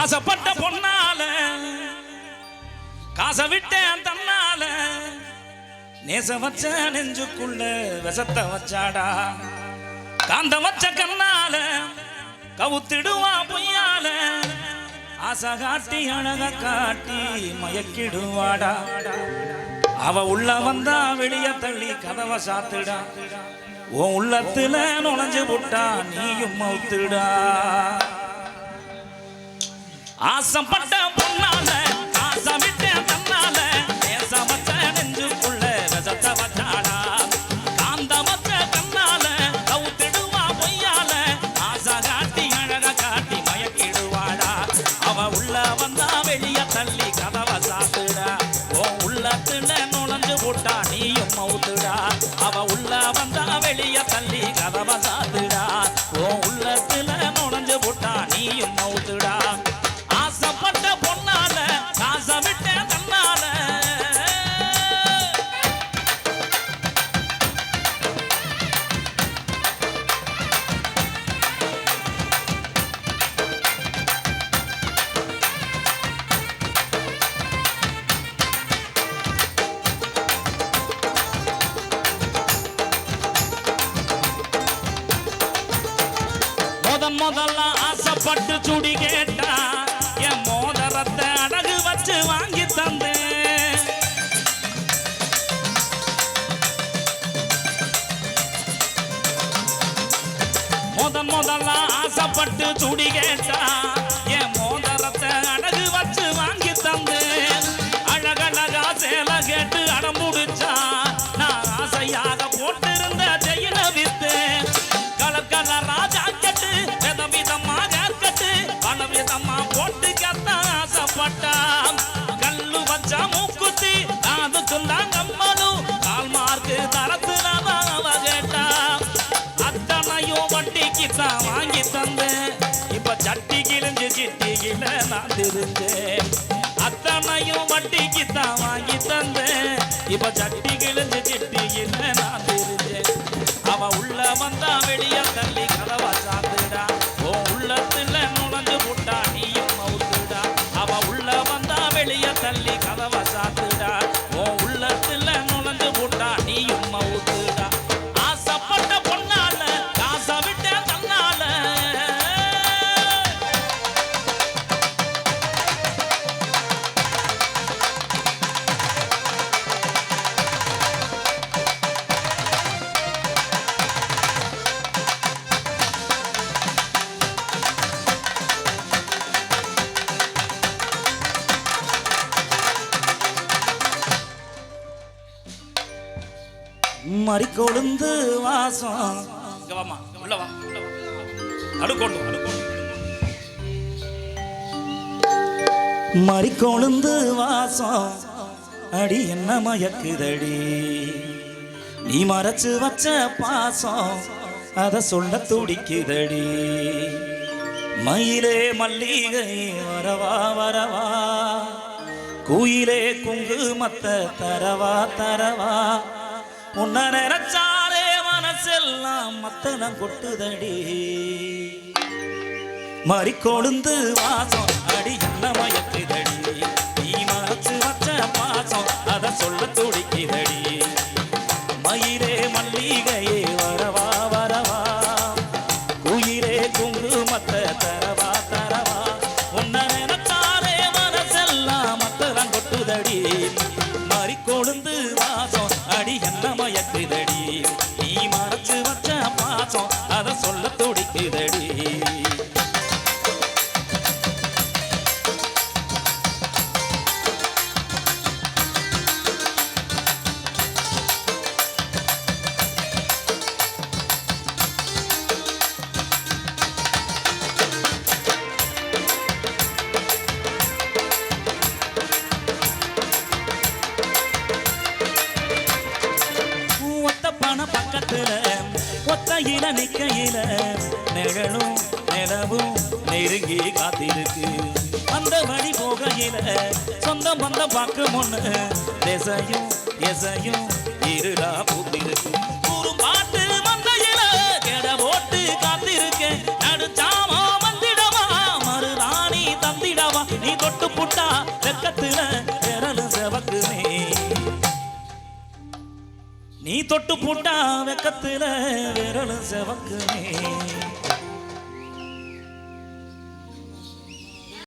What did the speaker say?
ஆசைப்பட்ட பொன்னால காசை விட்டேன் தன்னால. நேச வச்ச நெஞ்சுக்குள்ள விசத்த வச்சாடா. காந்த வச்ச கண்ணால கவுத்திடுவா பொய்யால. ஆசை காட்டி அழக காட்டி மயக்கிடுவாடா. அவ உள்ள வந்தா வெளிய தள்ளி கதவை சாத்துடா. உன் உள்ளத்துல நுழைஞ்சு விட்டா நீயும் மவுத்துடா. ஆசைப்பட்ட பொண்ணால ஆசை தன்னால நேச நெஞ்சுக்குள்ள விஷத்த வச்சாடா. காந்த கண்ணால கவுத்திடுவா பொய்யால ஆசை காட்டி அழக காட்டி மயக்கிடுவாடா. அவ உள்ள வந்தா வெளிய தள்ளி கதவை சாத்துடா. ஓ உள்ளத்துல நுழைஞ்சு போட்டா நீயும் மவுத்துடா. அவ உள்ள வந்தா வெளிய தள்ளி கதவை சாத்துடா. ஓ உள்ளத்துல நுழைஞ்சு போட்டா நீயும் மவுத்துடா. ஆசைப்பட்டு சுடி கேட்டா என் மோதரத்தை அடகு வச்சு வாங்கி தந்தேன். முதன் முதல்ல ஆசைப்பட்டு சுடி கேட்டா நான் அத்தனையும் வட்டிக்கு தான் வாங்கி தந்தேன். இப்ப சட்டி மறி கொழுந்து வாசம். இங்க வாமா உள்ள வா உள்ள வா. அடுக்கொண்டு அடுக்கொண்டு. வாசம். அடி என்ன மயக்குதடி? நீ மறைச்சு வச்ச பாசம் அத சொல்ல துடிக்குதடி. மயிலே மல்லிகை வரவா வரவா. குயிலே குங்குமத்த தரவா தரவா. உன்ன நினைச்சாலே மனசெல்லாம் மத்தனம் கொட்டுதடி. மறி கொழுந்து வாசம் அடி என்ன மயக்குதடி. நீ மறைச்சு வச்ச பாசம் அத சொல்ல துடிக்குதடி. மயிரே மல்லிகையே வரவா வரவா. உயிரே குங்குமத்த தரவா. அடி நிக்கையில நிழலும் நிலவும் நெருங்கி காத்திருக்கு. அந்த வழி போகையில சொந்தம் வந்த பார்க்க முன்னு திசையும் எசையும் இருளா பூத்திருக்கு. ஒரு பாட்டு மந்தையில கெட போட்டு காத்திருக்கேன். நடுச்சாமா வந்திடவா தந்திடாவா. நீ தொட்டு புட்டா வெக்கத்துல நீ தொட்டு போட்டா வெக்கத்துல விரலும் செவக்குமே.